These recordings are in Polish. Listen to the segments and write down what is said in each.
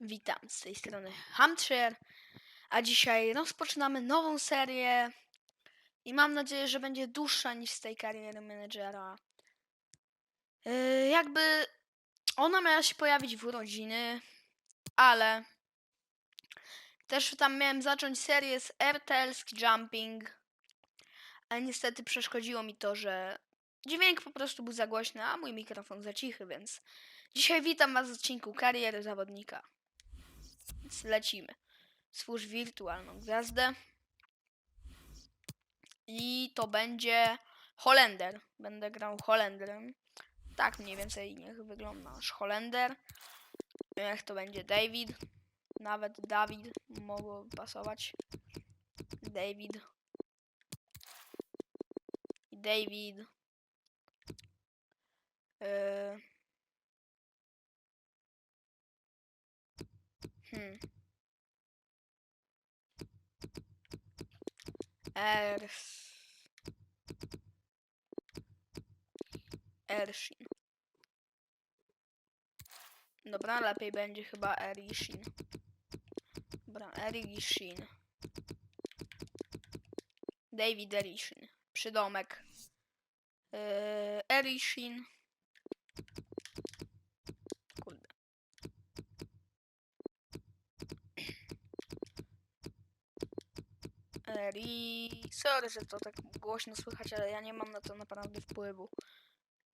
Witam z tej strony Hamcher, a dzisiaj rozpoczynamy nową serię i mam nadzieję, że będzie dłuższa niż z tej kariery menedżera. Yy, jakby ona miała się pojawić w urodziny, ale też tam miałem zacząć serię z Airtelski Jumping, ale niestety przeszkodziło mi to, że dźwięk po prostu był za głośny, a mój mikrofon za cichy, więc dzisiaj witam was w odcinku kariery zawodnika. Więc lecimy. Stwórz wirtualną gwiazdę. I to będzie Holender. Będę grał Holenderem. Tak mniej więcej niech wygląda nasz Holender. Niech to będzie David. Nawet Dawid mogło pasować. David. David. Yy. Hmm. Ers. Ershin. Dobra, lepiej będzie chyba Erishin. Dobra, Erishin. David Erishin. Przydomek. Yy, Erishin. Kurde. Eri... Sorry, że to tak głośno słychać, ale ja nie mam na to naprawdę wpływu.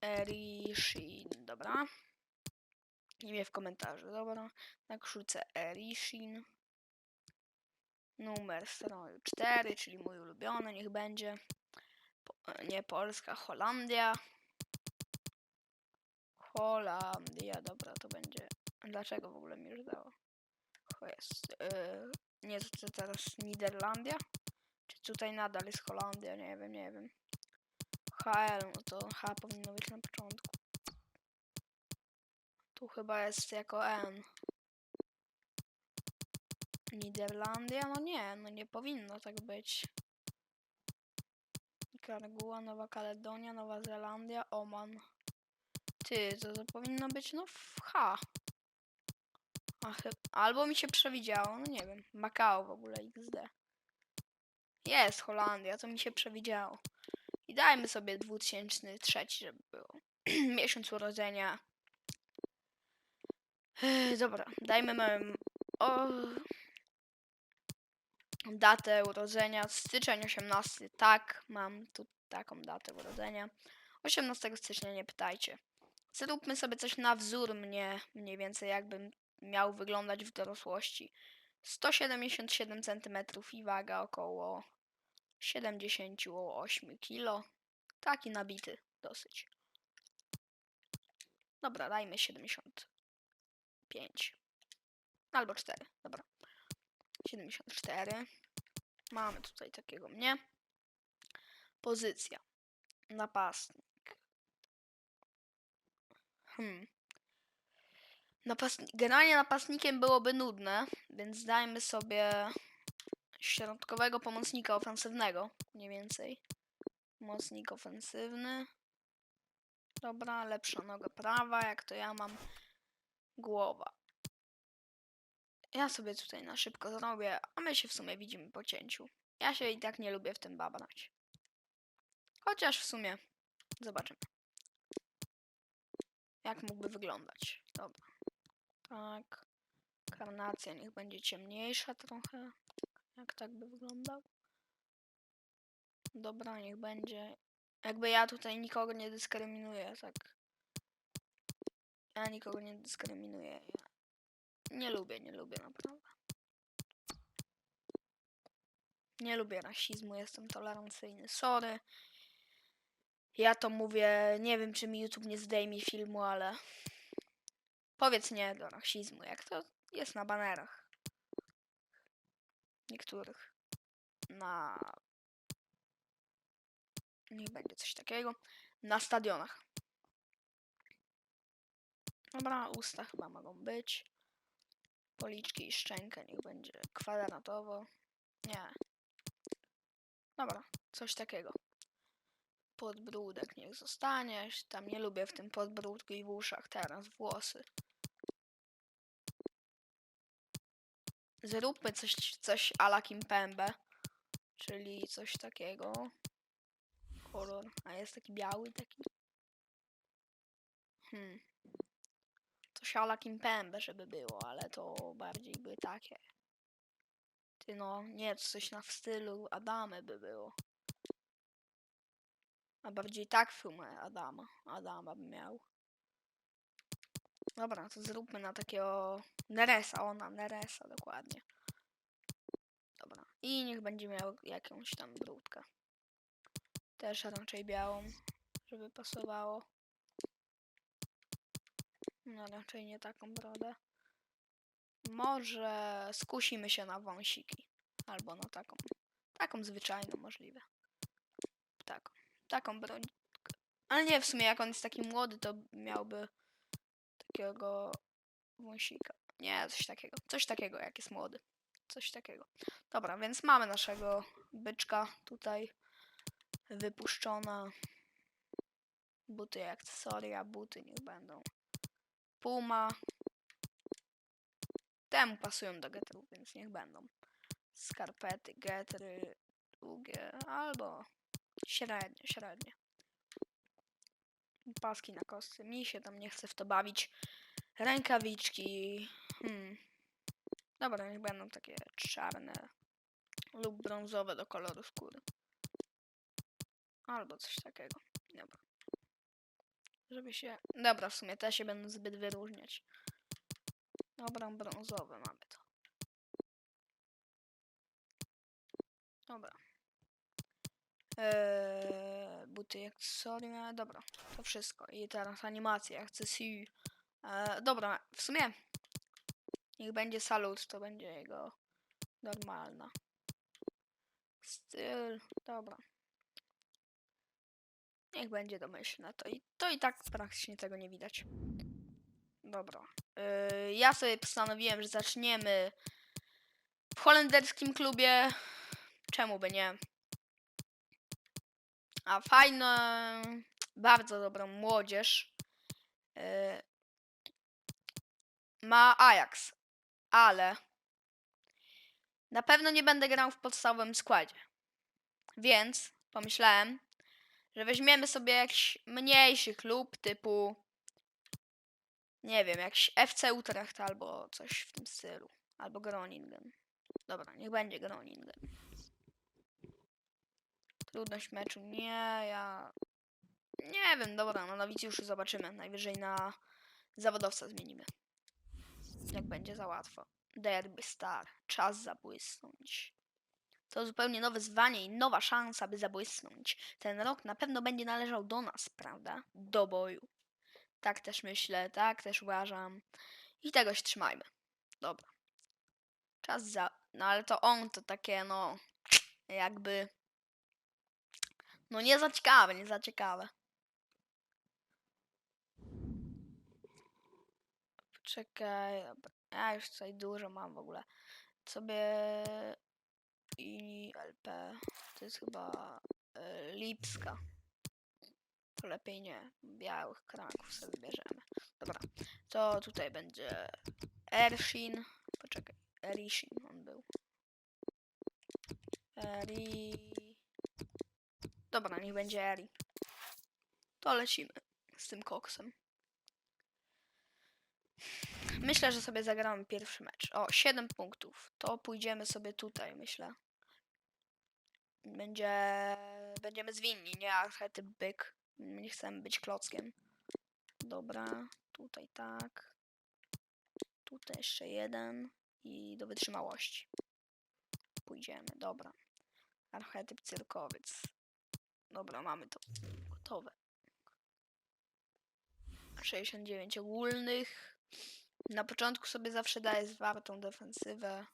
Erishin, dobra. Imię w komentarzu, dobra. Tak rzucę Erishin. Numer strony 4, czyli mój ulubiony, niech będzie. Po, nie Polska, Holandia. Holandia, dobra, to będzie. Dlaczego w ogóle mi już dało? Jest. Yy, nie, to teraz Niderlandia? Tutaj nadal jest Holandia? Nie wiem, nie wiem. HL, no to H powinno być na początku. Tu chyba jest jako N. Niderlandia? No nie, no nie powinno tak być. Nikaragua, Nowa Kaledonia, Nowa Zelandia, Oman. Ty, to, to powinno być no w H. A, chy- albo mi się przewidziało, no nie wiem. Makao w ogóle XD. Jest Holandia, to mi się przewidziało. I dajmy sobie 2003, żeby było. Miesiąc urodzenia. Dobra, dajmy mam o, datę urodzenia. Styczeń 18. Tak, mam tu taką datę urodzenia. 18 stycznia, nie pytajcie. Zróbmy sobie coś na wzór mnie, mniej więcej jakbym miał wyglądać w dorosłości. 177 cm i waga około 78 kg. Taki nabity dosyć. Dobra, dajmy 75. Albo 4, dobra. 74. Mamy tutaj takiego mnie. Pozycja. Napastnik. Hmm. Napastnik. Generalnie napastnikiem byłoby nudne, więc dajmy sobie środkowego pomocnika ofensywnego, mniej więcej. Pomocnik ofensywny. Dobra, lepsza noga prawa, jak to ja mam. Głowa. Ja sobie tutaj na szybko zrobię, a my się w sumie widzimy po cięciu. Ja się i tak nie lubię w tym babrać. Chociaż w sumie zobaczymy. Jak mógłby wyglądać. Dobra. Tak. Karnacja niech będzie ciemniejsza trochę. Jak tak by wyglądał. Dobra, niech będzie. Jakby ja tutaj nikogo nie dyskryminuję, tak. Ja nikogo nie dyskryminuję. Ja nie lubię, nie lubię naprawdę. Nie lubię rasizmu, jestem tolerancyjny. Sorry. Ja to mówię, nie wiem czy mi YouTube nie zdejmie filmu, ale powiedz nie do rasizmu, jak to jest na banerach. Niektórych. Na niech będzie coś takiego. Na stadionach. Dobra, usta chyba mogą być. Policzki i szczękę niech będzie kwadratowo. Nie. Dobra, coś takiego. Podbródek niech zostanie. Tam nie lubię w tym podbródku i w uszach teraz włosy. Zróbmy coś, coś a la Kimpembe. Czyli coś takiego. Kolor. A jest taki biały taki. Hmm. Coś a la Kimpembe, żeby było, ale to bardziej by takie. Ty no, nie, coś na w stylu Adamy by było. A bardziej tak sumie Adama. Adama by miał. Dobra, to zróbmy na takiego Neresa, ona Neresa dokładnie. Dobra. I niech będzie miał jakąś tam brudkę. Też raczej białą, żeby pasowało. No raczej nie taką brodę. Może skusimy się na wąsiki. Albo na taką. Taką zwyczajną możliwe. Tak. Taką broń. Ale nie, w sumie jak on jest taki młody, to miałby takiego wąsika. Nie, coś takiego. Coś takiego, jak jest młody. Coś takiego. Dobra, więc mamy naszego byczka tutaj wypuszczona. Buty akcesoria, buty niech będą. Puma. Temu pasują do getrów, więc niech będą. Skarpety, getry, długie albo średnie, średnie. Paski na kostce. Mi się tam nie chce w to bawić. Rękawiczki. Hmm. Dobra, niech będą takie czarne lub brązowe do koloru skóry. Albo coś takiego. Dobra. Żeby się... Dobra, w sumie te się będą zbyt wyróżniać. Dobra, brązowe mamy to. Dobra. Eee, buty akcesoria. Dobra, to wszystko. I teraz animacja, akcesoria. Eee, dobra, w sumie niech będzie salut, to będzie jego normalna. Styl, dobra. Niech będzie domyślne. To i, to i tak praktycznie tego nie widać. Dobra. Yy, ja sobie postanowiłem, że zaczniemy w holenderskim klubie. Czemu by nie? A fajną, bardzo dobrą młodzież yy, ma Ajax, ale na pewno nie będę grał w podstawowym składzie. Więc pomyślałem, że weźmiemy sobie jakiś mniejszy klub typu nie wiem, jakiś FC Utrecht albo coś w tym stylu. Albo Groningen. Dobra, niech będzie Groningen. Trudność meczu nie, ja... Nie wiem, dobra, na nowicjuszu zobaczymy. Najwyżej na zawodowca zmienimy. Jak będzie za łatwo. Derby Star. Czas zabłysnąć. To zupełnie nowe zwanie i nowa szansa, by zabłysnąć. Ten rok na pewno będzie należał do nas, prawda? Do boju. Tak też myślę, tak też uważam. I tego się trzymajmy. Dobra. Czas za... No ale to on to takie, no... Jakby... No nie za ciekawe, nie za ciekawe. Poczekaj, dobra. Ja już tutaj dużo mam w ogóle. Sobie i LP. To jest chyba e, Lipska. Lepiej nie. Białych kraków sobie bierzemy. Dobra. To tutaj będzie Ershin. Poczekaj. Erishin on był. Eri... Dobra, niech będzie Eri. To lecimy z tym koksem. Myślę, że sobie zagramy pierwszy mecz. O, 7 punktów. To pójdziemy sobie tutaj, myślę. Będzie... Będziemy zwinni, nie archetyp byk. Nie chcemy być klockiem. Dobra, tutaj tak. Tutaj jeszcze jeden. I do wytrzymałości. Pójdziemy, dobra. Archetyp cyrkowiec. Dobra, mamy to gotowe. 69 ogólnych. Na początku sobie zawsze daję zwartą defensywę.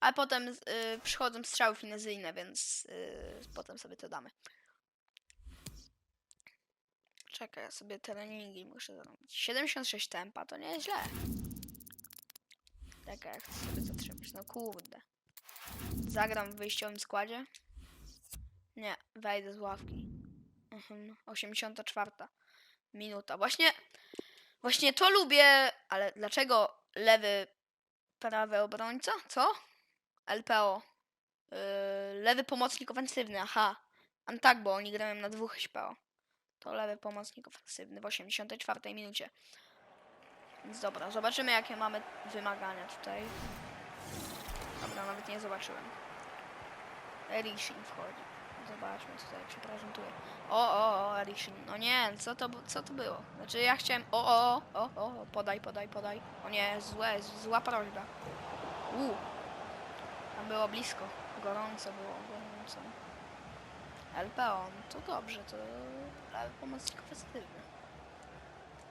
A potem y, przychodzą strzały finezyjne, więc y, potem sobie to damy. Czekaj, ja sobie treningi muszę zrobić. 76 tempa, to nie jest źle. Czekaj, ja chcę sobie zatrzymać. No kurde. Zagram w wyjściowym składzie? Nie, wejdę z ławki. Mhm, 84 minuta. Właśnie, właśnie to lubię, ale dlaczego lewy Prawy obrońca? Co? LPO. Yy, lewy pomocnik ofensywny, aha. A tak, bo oni grają na dwóch SPO. To lewy pomocnik ofensywny w 84 minucie. Więc dobra, zobaczymy jakie mamy wymagania tutaj. Dobra, nawet nie zobaczyłem. Erishin wchodzi. Zobaczmy tutaj jak się prezentuje. O, o, o, Erishin. No nie, co to, co to było? Znaczy ja chciałem... O, o, o, o, o, podaj, podaj, podaj. O nie, złe, zła prośba. U. Tam było blisko. Gorąco było, gorąco. LPO, no to dobrze, to pomocnik ofensywny.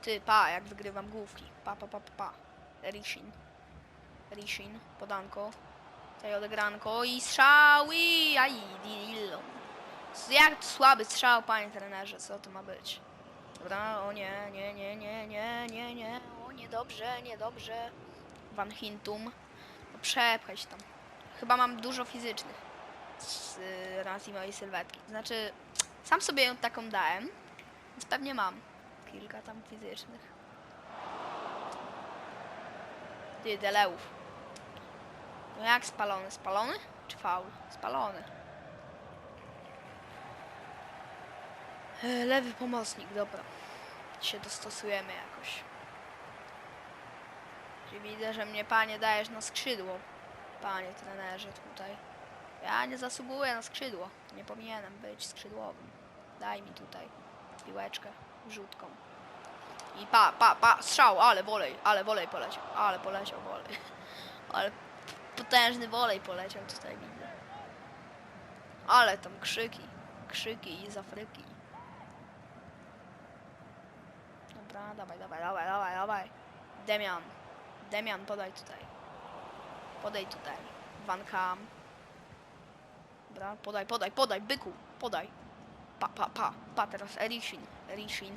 Ty, pa, jak wygrywam główki. Pa, pa, pa, pa, pa. Rishin. Rishin, podanko. Tutaj odegranko i strzał i... Aj, dillon. Jak słaby strzał, panie trenerze, co to ma być? Dobra, o nie, nie, nie, nie, nie, nie, nie. O, niedobrze, niedobrze. Van Hintum. No, tam. Chyba mam dużo fizycznych z y, racji mojej sylwetki. Znaczy, sam sobie ją taką dałem, więc pewnie mam kilka tam fizycznych. Ty, Deleów. No jak spalony? Spalony? Czy faul? Spalony. Lewy pomocnik, dobra. Się dostosujemy jakoś. Czyli widzę, że mnie panie dajesz na skrzydło. Panie trenerze tutaj. Ja nie zasługuję na skrzydło. Nie powinienem być skrzydłowym. Daj mi tutaj piłeczkę rzutką. I pa, pa, pa, strzał, ale wolej, ale wolej poleciał, ale poleciał wolej. Ale potężny wolej poleciał tutaj widzę. Ale tam krzyki, krzyki z Afryki. Dobra, dawaj, dawaj, dawaj, dawaj, dawaj. Demian, Demian, podaj tutaj. Podaj tutaj. Van Kam. Dobra, podaj, podaj, podaj, byku, podaj. Pa, pa, pa, pa, teraz Erishin, Erishin,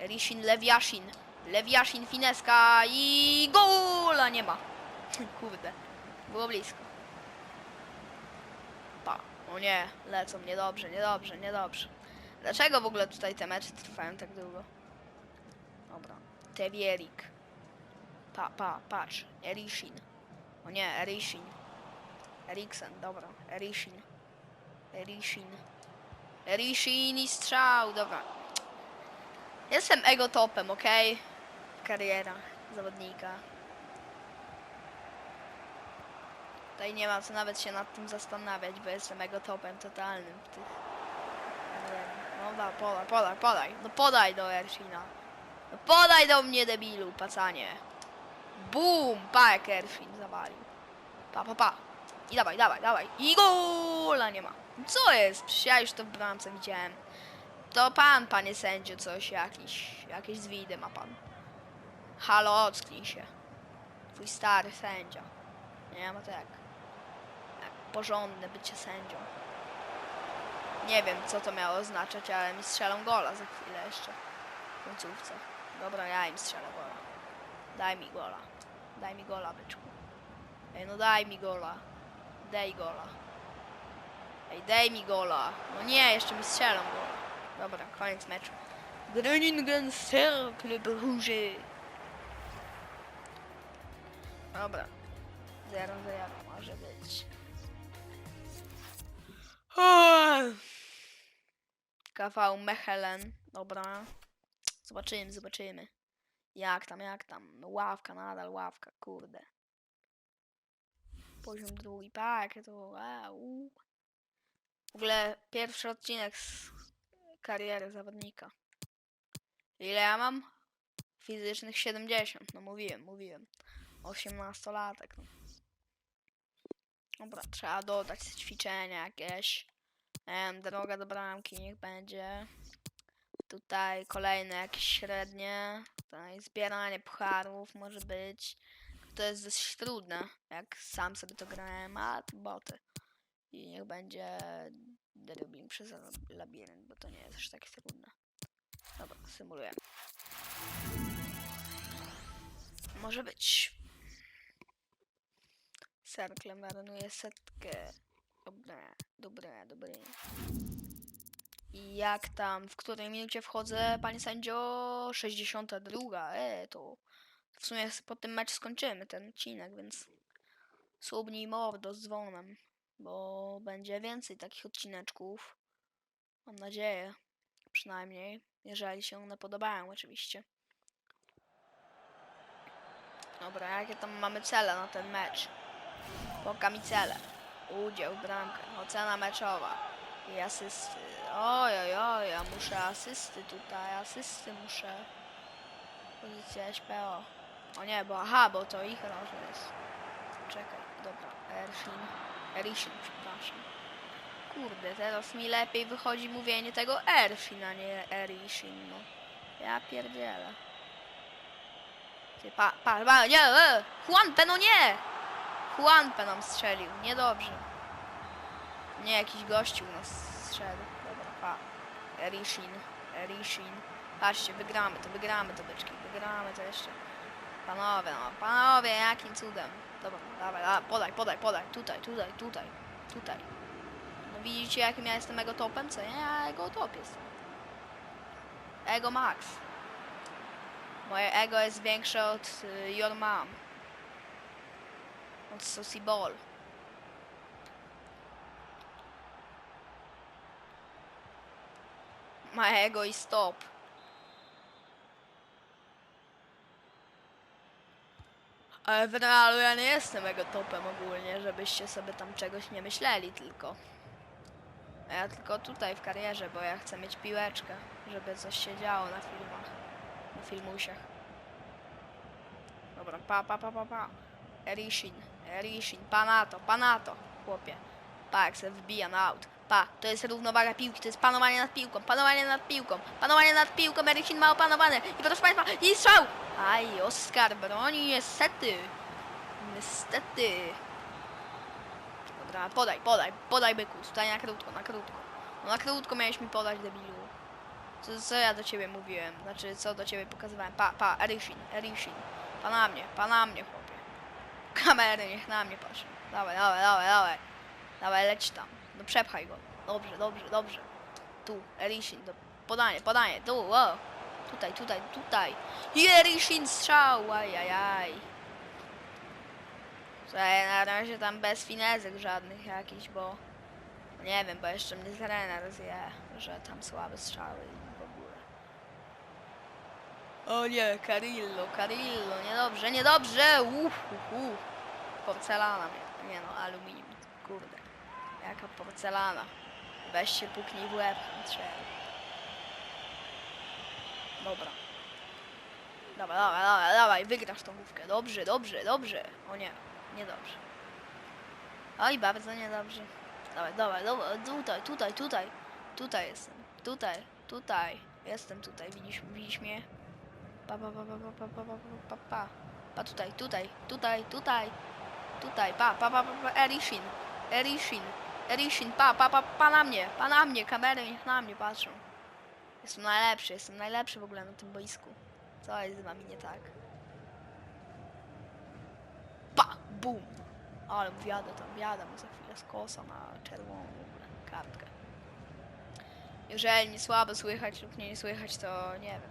Erishin, Lewiashin, Lewiashin, Fineska i gola nie ma. Kurde, było blisko. Pa, o nie, lecą, niedobrze, niedobrze, niedobrze. Dlaczego w ogóle tutaj te mecze trwają tak długo? Dobra, Tewierik. Pa, pa, patrz, Erishin. O nie, Erishin. Eriksen, dobra, Erishin. Erishin. Erishin i strzał, dobra. Jestem ego topem, okej? Kariera zawodnika. Tutaj nie ma co nawet się nad tym zastanawiać, bo jestem ego topem totalnym w tych. No da, podaj, podaj, podaj. No podaj do Ershina. Podaj do mnie debilu, pacanie. Bum! Pa jak zawalił. Pa, pa, pa. I dawaj, dawaj, dawaj. I gola nie ma. Co jest? Ja już to w bramce widziałem. To pan, panie sędzio, coś jakiś, jakieś zwidy ma pan. Halo, ocknij się. Twój stary sędzia. Nie ma to jak, jak porządne bycie sędzią. Nie wiem, co to miało oznaczać, ale mi strzelą gola za chwilę jeszcze. W końcówce. Dobra, ja im strzelę gola. Daj mi gola. Daj mi gola, byczku. Ej, no daj mi gola. Daj gola. Ej, daj mi gola. No nie, jeszcze mi strzelą gola. Dobra, koniec meczu. Groningen Cercle Bruges. Dobra. 0 0 może być. KV Mechelen. Dobra. Zobaczymy, zobaczymy. Jak tam, jak tam? No ławka, nadal ławka, kurde. Poziom drugi, pa, jakie to... U. W ogóle pierwszy odcinek z kariery zawodnika. Ile ja mam? Fizycznych 70, no mówiłem, mówiłem. 18 latek. No. Dobra, trzeba dodać ćwiczenia jakieś. Em, droga do bramki niech będzie. Tutaj kolejne jakieś średnie. Tutaj zbieranie pucharów może być. To jest dość trudne, jak sam sobie to grałem, a boty. I niech będzie dribbling przez labirynt, bo to nie jest aż tak trudne. Dobra, symulujemy. Może być. Cercle marnuje setkę. Dobre, dobre, dobre. Jak tam, w której minucie wchodzę, panie sędzio? 62. E, to w sumie po tym mecz skończymy ten odcinek, więc subnij mordo z dzwonem, bo będzie więcej takich odcineczków. Mam nadzieję, przynajmniej, jeżeli się one podobają oczywiście. Dobra, jakie tam mamy cele na ten mecz? Poka mi cele. Udział w bramkach, ocena meczowa i asysty. Oj, oj, oj, ja muszę asysty tutaj, asysty muszę. Pozycja SPO. O nie, bo aha, bo to ich rożny jest. Czekaj, dobra, Ershin. Erishin, przepraszam. Kurde, teraz mi lepiej wychodzi mówienie tego Ershin, a nie Erishin, no. Ja pierdzielę. Ty, pa, pa, pa, nie, e, Juanpe, no nie! Juanpe nam strzelił, niedobrze. Nie, jakiś gościu u nas strzelił. Dobra, pa. Erishin, Erishin. Patrzcie, wygramy to, wygramy to, byczki, wygramy to jeszcze. Panowie, no, panowie, jakim cudem. Dobra, dawaj, dawaj, podaj, podaj, podaj. Tutaj, tutaj, tutaj, tutaj. No widzicie, jakim ja jestem ego topem, co nie? Ja ego top jestem. Ego max. Moje ego jest większe od y, your mom. Od Susie Ball. My ego is top. Ale w realu ja nie jestem ego topem ogólnie, żebyście sobie tam czegoś nie myśleli tylko. A ja tylko tutaj w karierze, bo ja chcę mieć piłeczkę, żeby coś się działo na filmach, na filmusiach. Dobra, pa, pa, pa, pa, pa. Erishin, Erishin, pa na to, pa na to, chłopie. Pa, jak se wbija na aut. Pa, to jest równowaga piłki, to jest panowanie nad piłką, panowanie nad piłką, panowanie nad piłką, Erishin ma opanowane. I proszę Państwa, i strzał! Aj, Oskar broni, niestety. Niestety. Dobra, podaj, podaj, podaj byku, tutaj na krótko, na krótko. No na krótko miałeś mi podać, debilu. Co, co ja do ciebie mówiłem? Znaczy, co do ciebie pokazywałem? Pa, pa, Erishin, Erishin. Pa na mnie, pa na mnie, chłopie. Kamery niech na mnie patrzą. Dawaj, dawaj, dawaj, dawaj. Dawaj, leć tam. No przepchaj go. Dobrze, dobrze, dobrze. Tu, Erishin, do... podanie, podanie, tu, o. Tutaj, tutaj, tutaj. I Erishin strzał, ajajaj. Słuchaj, na razie tam bez finezek żadnych jakichś, bo... Nie wiem, bo jeszcze mnie trener zje, że tam słabe strzały i w ogóle. O nie, Carillo, Carillo, niedobrze, niedobrze, uff, uff, uff. Porcelana nie no, aluminium. Jaka porcelana. Weź się puknij w łeb. Dobra. Dawaj, dawaj, dawaj, dawaj, wygrasz tą główkę. Dobrze, dobrze, dobrze. O nie, niedobrze. Oj, bardzo niedobrze. Dawaj, dawaj, dawaj, tutaj, tutaj, tutaj. Tutaj jestem. Tutaj, tutaj. Jestem tutaj, widzisz, widzisz mnie? Pa, pa, pa, pa, pa, pa, pa, pa, pa, pa. Pa tutaj, tutaj, tutaj, tutaj. Tutaj, pa, pa, pa, pa, pa, Erishin. Erishin. Erishin, pa, pa, pa, pa na mnie, pa na mnie, kamery niech na mnie patrzą. Jestem najlepszy, jestem najlepszy w ogóle na tym boisku. Co jest z wami nie tak? Pa! Bum! Ale wjadę tam, wjadę za chwilę z kosa na czerwoną w ogóle kartkę. Jeżeli nie słabo słychać lub nie słychać, to nie wiem.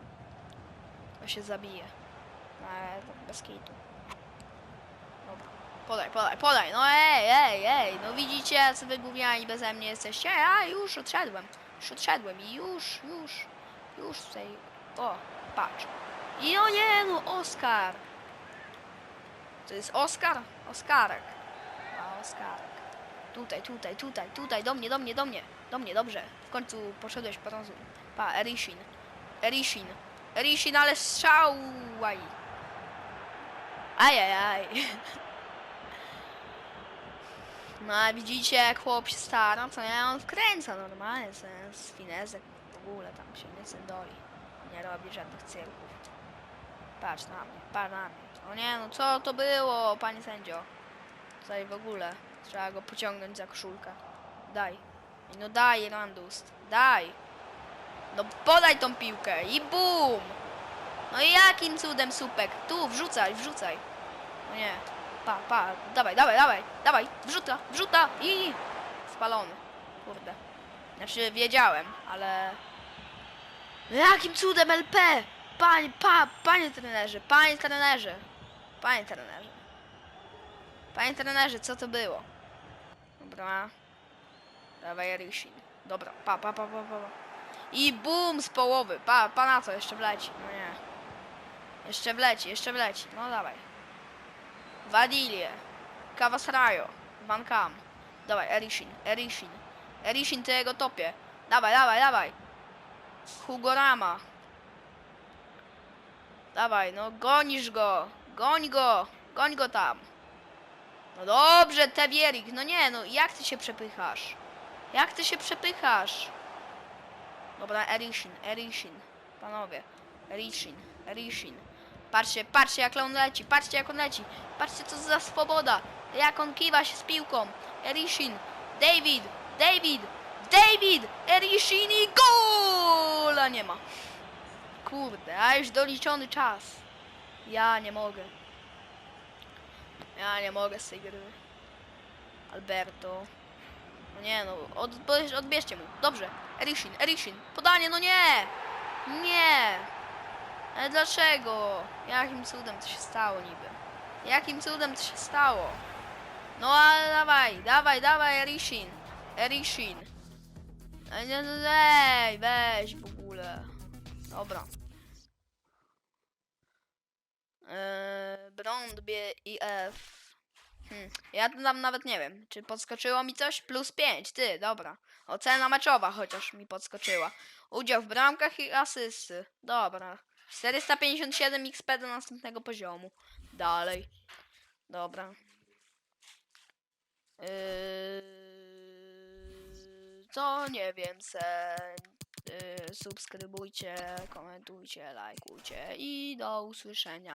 To się zabije. Ale bez kitu. Dobra. Podaj, podaj, podaj! No ej, ej, ej! No widzicie, jacy wy gówniani beze mnie jesteście? Ja już odszedłem. Już odszedłem i już, już, już tutaj... O, patrz. I o nie, no Oskar! To jest Oskar? Oskarek. A, Oskarek. Tutaj, tutaj, tutaj, tutaj, do mnie, do mnie, do mnie. Do mnie, dobrze. W końcu poszedłeś po rozum. Pa, Erishin. Erishin. Erishin, ale strzał! Aj. No a widzicie jak chłop się stara, co nie? On wkręca normalnie, co? Z finezek w ogóle tam się nie syndoli. Nie robi żadnych cyrków. Patrz na mnie, patrz na mnie. O nie, no co to było, panie sędzio? Tutaj w ogóle. Trzeba go pociągnąć za koszulkę. Daj. No daj, Randust. Daj. No podaj tą piłkę i bum! No i jakim cudem supek? Tu, wrzucaj, wrzucaj. No nie. Pa, pa, dawaj, dawaj, dawaj, dawaj, wrzuta, wrzuta i spalony. Kurde. Znaczy wiedziałem, ale... Jakim cudem LP? Panie, pa, panie trenerze, panie trenerze, panie trenerze. Panie trenerze, co to było? Dobra. Dawaj Rishin. Dobra, pa, pa, pa, pa. pa. I bum z połowy. Pa, pa na to, jeszcze wleci. No nie. Jeszcze wleci, jeszcze wleci. No dawaj. Wadilie. Kawasrajo. Kam. Dawaj, Erishin, Erishin. Erishin, ty jego topie. Dawaj, dawaj, dawaj. Hugorama. Dawaj, no gonisz go. Goń go. Goń go tam. No dobrze, Tewierik. No nie, no jak ty się przepychasz? Jak ty się przepychasz? Dobra, Erishin, Erishin. Panowie. Erishin, Erishin. Patrzcie, patrzcie jak on leci, patrzcie jak on leci. Patrzcie co za swoboda. Jak on kiwa się z piłką. Erishin, David, David, David, Erishin i gola nie ma. Kurde, a już doliczony czas. Ja nie mogę. Ja nie mogę z tej gry. Alberto. No nie no, od, odbierzcie mu. Dobrze. Erishin, Erishin. Podanie, no nie! Nie! Ale dlaczego? Jakim cudem to się stało niby? Jakim cudem to się stało? No ale dawaj, dawaj, dawaj Erishin. Erishin. Nie, nie, Ej, weź w ogóle. Dobra. Eee, Brąd, B i F. Hmm. Ja tam nawet nie wiem, czy podskoczyło mi coś? Plus 5, ty, dobra. Ocena meczowa chociaż mi podskoczyła. Udział w bramkach i asysty. Dobra. 457 XP do następnego poziomu. Dalej. Dobra. Yy, to nie wiem, se yy, subskrybujcie, komentujcie, lajkujcie i do usłyszenia.